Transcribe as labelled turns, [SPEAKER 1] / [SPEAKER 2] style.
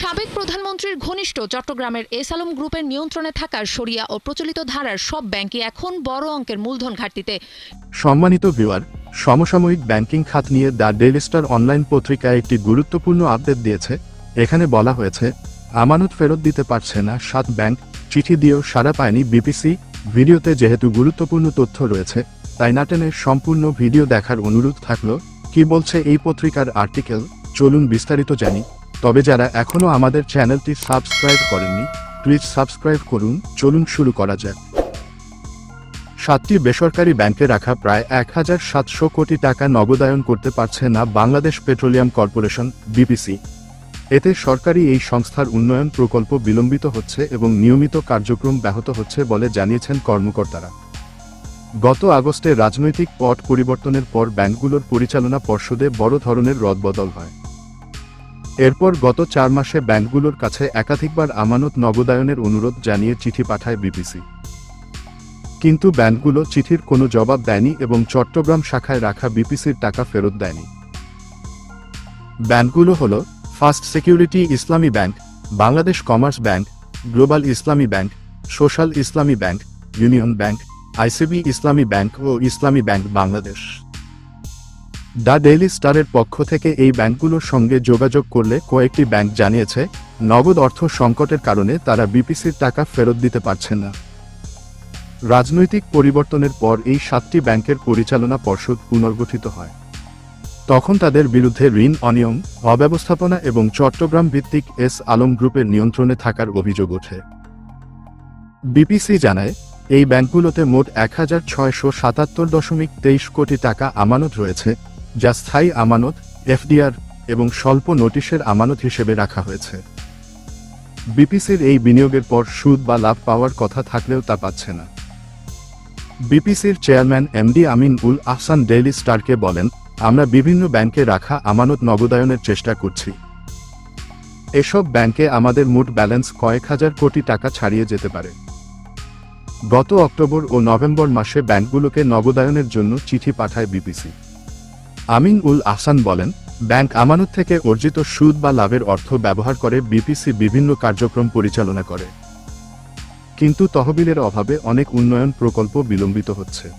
[SPEAKER 1] সাবেক প্রধানমন্ত্রীর ঘনিষ্ঠ চট্টগ্রামের এস আলম গ্রুপের নিয়ন্ত্রণে থাকার সরিয়া ও প্রচলিত ধারার সব ব্যাংকই এখন বড় অঙ্কের মূলধন ঘাটতিতে।
[SPEAKER 2] সম্মানিত ভিউয়ার, সমসাময়িক ব্যাংকিং খাত নিয়ে দ্য ডেইলি স্টার অনলাইন পত্রিকায় একটি গুরুত্বপূর্ণ আপডেট দিয়েছে। এখানে বলা হয়েছে, আমানত ফেরত দিতে পারছে না সাত ব্যাংক, চিঠি দিয়েও সাড়া পায়নি বিপিসি, ভিডিওতে যেহেতু গুরুত্বপূর্ণ তথ্য রয়েছে, তাই নাটেনের সম্পূর্ণ ভিডিও দেখার অনুরোধ থাকল, কি বলছে এই পত্রিকার আর্টিকেল, চলুন বিস্তারিত জানি। তবে যারা এখনও আমাদের চ্যানেলটি সাবস্ক্রাইব করেননি, প্লিজ সাবস্ক্রাইব করুন, চলুন শুরু করা যাক। সাতটি বেসরকারি ব্যাংকে রাখা প্রায় এক হাজার সাতশো কোটি টাকা নগদায়ন করতে পারছে না বাংলাদেশ পেট্রোলিয়াম কর্পোরেশন, বিপিসি। এতে সরকারি এই সংস্থার উন্নয়ন প্রকল্প বিলম্বিত হচ্ছে এবং নিয়মিত কার্যক্রম ব্যাহত হচ্ছে বলে জানিয়েছেন কর্মকর্তারা। গত আগস্টে রাজনৈতিক পট পরিবর্তনের পর ব্যাংকগুলোর পরিচালনা পর্ষদে বড় ধরনের রদবদল হয়। এরপর গত চার মাসে ব্যাংকগুলোর কাছে একাধিকবার আমানত নগদায়নের অনুরোধ জানিয়ে চিঠি পাঠায় বিপিসি কিন্তু ব্যাংকগুলো চিঠির কোনো জবাব দেয়নি এবং চট্টগ্রাম শাখায় রাখা বিপিসির টাকা ফেরত দেয়নি। ব্যাংকগুলো হল First Security Islami Bank, Bangladesh Commerce Bank, Global Islami Bank, Social Islami Bank, Union Bank, ICB Islami Bank O Islami bank Bangladesh. The daily স্টারের পক্ষ থেকে এই ব্যাংকগুলোর সঙ্গে যোগাযোগ করলে কয়েকটি ব্যাংক জানিয়েছে, নগদ অর্থ সংকটের কারণে তারা বিপিসির টাকা ফেরত দিতে পারছে না। রাজনৈতিক পরিবর্তনের পর এই সাতটি ব্যাংকের পরিচালনা পর্ষদ পুনর্গঠিত হয়। তখন তাদের বিরুদ্ধে ঋণ, অনিয়ম, অব্যবস্থাপনা এবং চট্টগ্রাম ভিত্তিক এস আলম গ্রুপের নিয়ন্ত্রণে থাকার অভিযোগ ওঠে। বিপিসি জানায়, এই ব্যাংকগুলোতে মোট এক হাজার ছয়শো সাতাত্তর দশমিক তেইশ কোটি টাকা আমানত রয়েছে যা স্থায়ী আমানত, এফডিআর এবং স্বল্প নোটিশের আমানত হিসেবে রাখা হয়েছে। বিপিসির এই বিনিয়োগের পর সুদ বা লাভ পাওয়ার কথা থাকলেও তা পাচ্ছে না। বিপিসির chairman MD Amin Ul Ahsan Daily স্টারকে বলেন, আমরা বিভিন্ন ব্যাংকে রাখা আমানত নগদায়নের চেষ্টা করছি। এসব ব্যাংকে আমাদের মোট ব্যালেন্স কয়েক হাজার কোটি টাকা ছাড়িয়ে যেতে পারে। গত অক্টোবর ও নভেম্বর মাসে ব্যাংকগুলোকে নগদায়নের জন্য চিঠি পাঠায় বিপিসি। আমিন উল আহসান বলেন, ব্যাংক আমানত থেকে অর্জিত সুদ বা লাভের অর্থ ব্যবহার করে বিপিসি বিভিন্ন কার্যক্রম পরিচালনা করে। কিন্তু তহবিলের অভাবে অনেক উন্নয়ন প্রকল্প বিলম্বিত হচ্ছে।